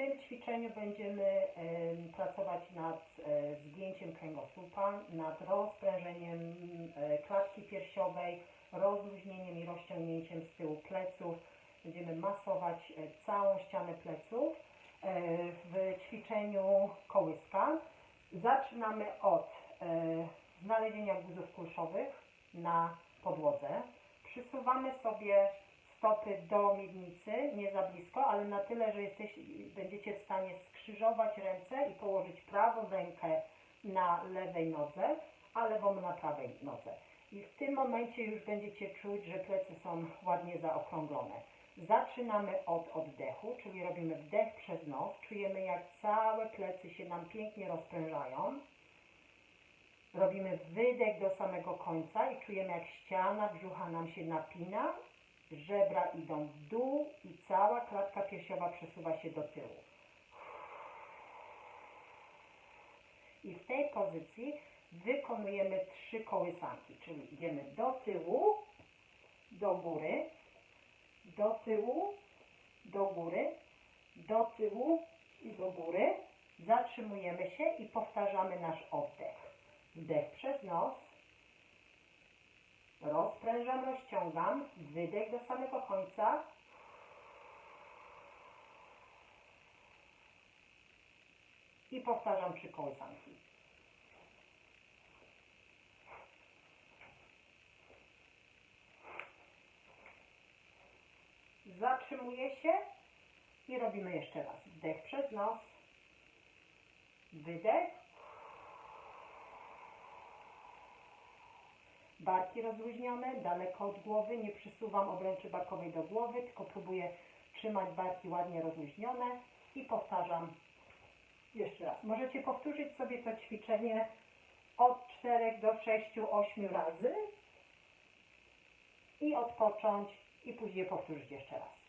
tym ćwiczeniu będziemy em, pracować nad e, zgięciem kręgosłupa, nad rozprężeniem e, klatki piersiowej, rozluźnieniem i rozciągnięciem z tyłu pleców. Będziemy masować e, całą ścianę pleców w ćwiczeniu kołyska. Zaczynamy od znalezienia guzów kulszowych na podłodze. Przysuwamy sobie stopy do miednicy, nie za blisko, ale na tyle, że jesteś, będziecie w stanie skrzyżować ręce i położyć prawą rękę na lewej nodze, a lewą na prawej nodze. I w tym momencie już będziecie czuć, że plecy są ładnie zaokrąglone. Zaczynamy od oddechu, czyli robimy wdech przez nos. Czujemy, jak całe plecy się nam pięknie rozprężają. Robimy wydech do samego końca i czujemy, jak ściana brzucha nam się napina, żebra idą w dół i cała klatka piersiowa przesuwa się do tyłu. I w tej pozycji wykonujemy trzy kołysanki, czyli idziemy do tyłu, do góry, do tyłu, do góry, do tyłu i do góry. Zatrzymujemy się i powtarzamy nasz oddech. Wdech przez nos. Rozprężam, rozciągam. Wydech do samego końca. I powtarzam trzy kołysanki. Zatrzymuję się i robimy jeszcze raz. Wdech przez nos. Wydech. Barki rozluźnione, daleko od głowy. Nie przysuwam obręczy barkowej do głowy, tylko próbuję trzymać barki ładnie rozluźnione i powtarzam jeszcze raz. Możecie powtórzyć sobie to ćwiczenie od 4 do 6, 8 razy i odpocząć i później powtórzyć jeszcze raz.